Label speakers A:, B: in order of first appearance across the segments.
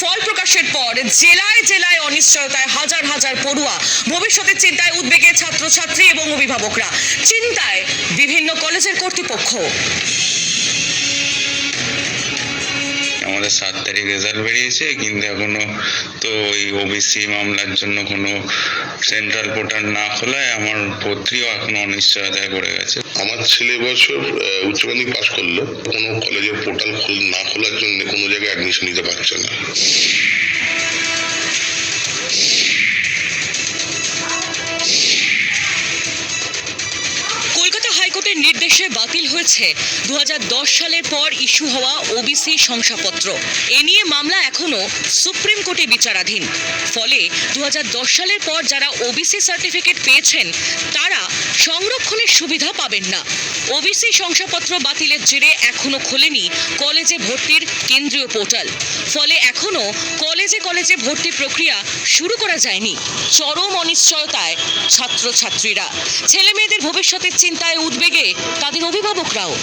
A: ফল প্রকাশের পর জেলায় জেলায় অনিশ্চয়তায় হাজার হাজার পড়ুয়া, ভবিষ্যতের চিন্তায় উদ্বেগে ছাত্রছাত্রী এবং অভিভাবকরা, চিন্তায় বিভিন্ন কলেজের কর্তৃপক্ষ।
B: আমাদের সাত তারিখ রেজাল্ট বেরিয়েছে, কিন্তু এখনও তো ওই ওবিসি মামলার জন্য কোনো সেন্ট্রাল পোর্টাল না খোলায় আমার পত্রীও এখনও অনিশ্চয়তায় পড়ে গেছে।
C: আমার ছেলে বছর উচ্চ মাধ্যমিক পাশ করল, কোনো কলেজের পোর্টাল না খোলার জন্য কোনো জায়গায় অ্যাডমিশন নিতে পারছে না।
A: হাইকোর্টের নির্দেশে বাতিল হয়েছে দু হাজার দশ সালের পর ইস্যু হওয়া ওবিসি শংসাপত্র। এ নিয়ে মামলা এখনও সুপ্রিম কোর্টে বিচারাধীন। ফলে দুহাজার দশ সালের পর যারা ওবিসি সার্টিফিকেট পেয়েছেন, তারা সংরক্ষণের সুবিধা পাবেন না। ওবিসি শংসাপত্র বাতিলের জেরে এখনও খোলেনি কলেজে ভর্তির কেন্দ্রীয় পোর্টাল। ফলে এখনও কলেজে কলেজে ভর্তি প্রক্রিয়া শুরু করা যায়নি। চরম অনিশ্চয়তায় ছাত্রছাত্রীরা। ছেলে মেয়েদের ভবিষ্যতের চিন্তায় উদ্বেগে তাদের অভিভাবকরাও।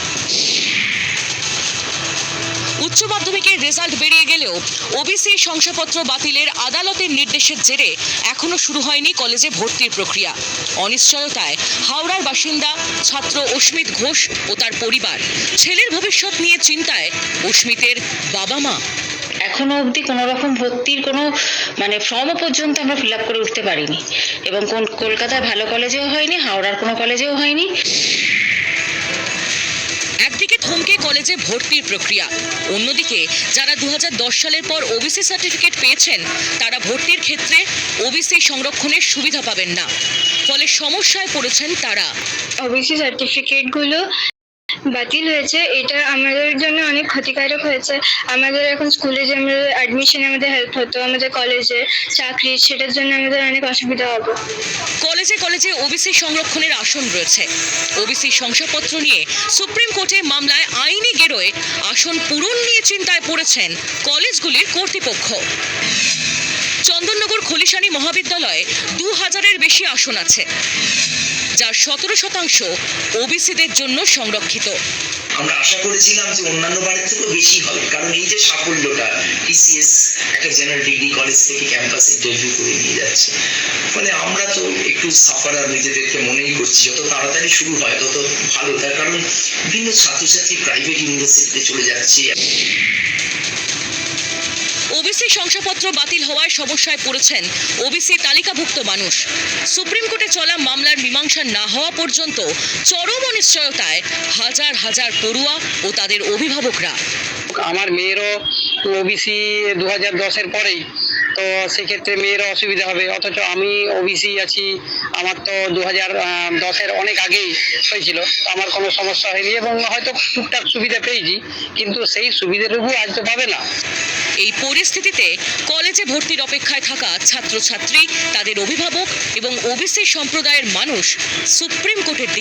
A: উচ্চ মাধ্যমিকের রেজাল্ট বেরিয়ে গেলেও ওবিসি শংসাপত্র বাতিলের আদালতের নির্দেশের জেরে এখনও শুরু হয়নি কলেজে ভর্তির প্রক্রিয়া। অনিশ্চয়তায় হাওড়ার বাসিন্দা ছাত্র অস্মিত ঘোষ ও তার পরিবার। ছেলের ভবিষ্যৎ নিয়ে চিন্তায় অস্মিতের বাবা মা।
D: এখনও অবধি কোনো রকম ভর্তির কোনো মানে ফর্মও পর্যন্ত আমরা ফিল আপ করে উঠতে পারিনি। এবং কোন কলকাতায় ভালো কলেজেও হয়নি, হাওড়ার কোনো কলেজেও হয়নি।
A: একদিকে থমকে কলেজে ভর্তির প্রক্রিয়া। অন্যদিকে, যারা দু হাজার দশ সালের পর ওবিসি সার্টিফিকেট পেয়েছেন, তারা ভর্তির ক্ষেত্রে ওবিসি সংরক্ষণের সুবিধা পাবেন না। ফলে সমস্যায় পড়েছেন তারা।
E: ওবিসি সার্টিফিকেটগুলো বাতিল হয়েছে। এটা আমাদের জন্য অনেক ক্ষতিকারক হয়েছে। আমাদের এখন স্কুলে যে আমাদের অ্যাডমিশনে আমাদের হেল্প হতো, আমাদের কলেজে চাকরি, সেটার জন্য আমাদের অনেক অসুবিধা হবে।
A: কলেজে কলেজে ওবিসি সংরক্ষণের আসন রয়েছে। ওবিসি শংসাপত্র নিয়ে সুপ্রিম কোর্টে মামলায় আইনি গেরোয় আসন পূরণ নিয়ে চিন্তায় পড়েছেন কলেজগুলির কর্তৃপক্ষ। চন্দননগর খলিশানী মহাবিদ্যালয়ে দু হাজারের বেশি আসন আছে, যার সতেরো শতাংশ ওবিসিদের জন্য সংরক্ষিত।
F: আমরা আশা করেছিলাম যে অন্যান্য বারের থেকেও বেশি হবে, কারণ এই যে সাফল্যটা টিসিএস একটা জেনারেল ডিগ্রি কলেজ থেকে ক্যাম্পাস ইন্টারভিউ করে নিয়ে যাচ্ছে। ফলে আমরা তো একটু সাফারার নিজেদেরকে মনেই করছি, যত তাড়াতাড়ি শুরু হয় তত ভালো। তার কারণ বিভিন্ন ছাত্রছাত্রী প্রাইভেট ইউনিভার্সিটিতে চলে যাচ্ছে।
A: ওবিসি শংসাপত্র বাতিল হওয়ায় সমস্যায় পড়েছেন ওবিসি তালিকাভুক্ত মানুষ। সুপ্রিম কোর্টে চলা মামলার মীমাংসা না হওয়া পর্যন্ত চরম অনিশ্চয়তায় হাজার হাজার পড়ুয়া ও তাদের অভিভাবকরা।
G: আমার মেয়েরও ওবিসি দু হাজার দশের পরেই, তো সেক্ষেত্রে মেয়েরও অসুবিধা হবে। অথচ আমি ওবিসি আছি, আমার তো দু হাজার দশের অনেক আগেই হয়েছিল। আমার কোনো সমস্যা হয়নি এবং হয়তো টুকটাক সুবিধা পেয়েছি, কিন্তু সেই সুবিধাটুকু আজ তো পাবে না।
A: এই পরিস্থিতিতে কলেজে ভর্তির অপেক্ষায় থাকা ছাত্রছাত্রী, তাদের অভিভাবক এবং ওবিসি সম্প্রদায়ের মানুষ সুপ্রিম কোর্টের